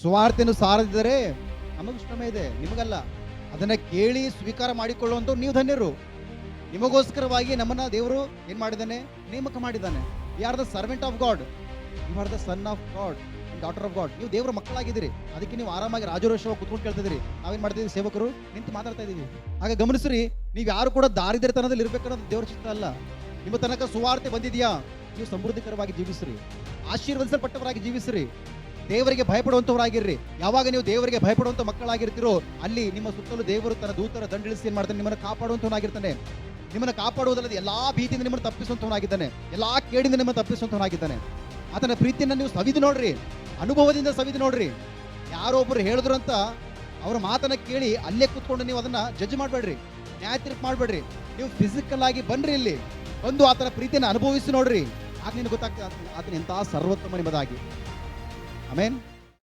ಸುವಾರ್ತೆಯನ್ನು ಸಾರದಿದ್ದರೆ ನಮಗೂ ಶ್ರಮ ಇದೆ, ನಿಮಗಲ್ಲ. ಅದನ್ನು ಕೇಳಿ ಸ್ವೀಕಾರ ಮಾಡಿಕೊಳ್ಳುವಂಥ ನೀವು ಧನ್ಯರು. ನಿಮಗೋಸ್ಕರವಾಗಿ ನಮ್ಮನ್ನು ದೇವರು ಏನು ಮಾಡಿದ್ದಾನೆ? ನೇಮಕ ಮಾಡಿದ್ದಾನೆ. You are the servant of God you are the son of God daughter of God ನೀವು ದೇವರ ಮಕ್ಕಳಾಗಿದ್ದೀರಿ. ಅದಕ್ಕೆ ನೀವು ಆರಾಮಾಗಿ ರಾಜರೋಷವಾಗಿ ಕುತ್ಕೊಂಡು ಕೇಳ್ತಿದ್ದೀರಿ ನಾವೇನು ಮಾಡ್ತಿದ್ದೀವಿ ಸೇವಕರು ನಿಂತು ಮಾತಾಡ್ತಾ ಇದ್ದೀವಿ. ಆಗ ಗಮನಿಸ್ರಿ, ನೀವು ಯಾರು ಕೂಡ ದಾರಿದ್ರ್ಯತನದಲ್ಲಿ ಇರಬೇಕನ್ನೋದು ದೇವರ ಚಿತ್ತ ಅಲ್ಲ. ನಿಮ್ಮ ತನಕ ಸುವಾರ್ತೆ ಬಂದಿದೆಯಾ? ನೀವು ಸಮೃದ್ಧಿಕರವಾಗಿ ಜೀವಿಸ್ರಿ. ಆಶೀರ್ವದಿಸಲ್ಪಟ್ಟವರಾಗಿ ಜೀವಿಸ್ರಿ. ದೇವರಿಗೆ ಭಯಪಡುವಂತವರಾಗಿರ್ರಿ. ಯಾವಾಗ ನೀವು ದೇವರಿಗೆ ಭಯಪಡುವಂತ ಮಕ್ಕಳಾಗಿರ್ತೀರೋ, ಅಲ್ಲಿ ನಿಮ್ಮ ಸುತ್ತಲೂ ದೇವರು ತನ್ನ ದೂತರ ದಂಡಿಳಿಸಿ ಏನು ಮಾಡ್ತಾನೆ? ನಿಮ್ಮನ್ನು ಕಾಪಾಡುವಂತವನಾಗಿರ್ತಾನೆ. ನಿಮ್ಮನ್ನು ಕಾಪಾಡುವುದಲ್ಲದೆ ಎಲ್ಲಾ ಭೀತಿಯಿಂದ ನಿಮ್ಮನ್ನು ತಪ್ಪಿಸುವಂತವನಾಗಿದ್ದಾನೆ. ಎಲ್ಲಾ ಕೇಡಿಂದ ನಿಮ್ಮನ್ನು ತಪ್ಪಿಸುವಂತವನಾಗಿದ್ದಾನೆ. ಆತನ ಪ್ರೀತಿಯನ್ನ ನೀವು ಸವಿದು ನೋಡ್ರಿ. ಅನುಭವದಿಂದ ಸವಿದು ನೋಡ್ರಿ. ಯಾರೋ ಒಬ್ರು ಹೇಳಿದ್ರು ಅಂತ ಅವ್ರ ಮಾತನ್ನ ಕೇಳಿ ಅಲ್ಲೇ ಕೂತ್ಕೊಂಡು ನೀವು ಅದನ್ನ ಜಡ್ಜ್ ಮಾಡಬೇಡ್ರಿ. ನ್ಯಾಯ ತೀರ್ಪು ಮಾಡಬೇಡ್ರಿ. ನೀವು ಫಿಸಿಕಲ್ ಆಗಿ ಬನ್ರಿ ಇಲ್ಲಿ. ಬಂದು ಆತನ ಪ್ರೀತಿಯನ್ನು ಅನುಭವಿಸಿ ನೋಡ್ರಿ. ಆಗ ನಿನ್ಗೆ ಗೊತ್ತಾಗ್ತದೆ, ಆತನ ಎಂತಹ ಸರ್ವೋತ್ತಮ ನಿಮ್ಮದಾಗಿ. Amén.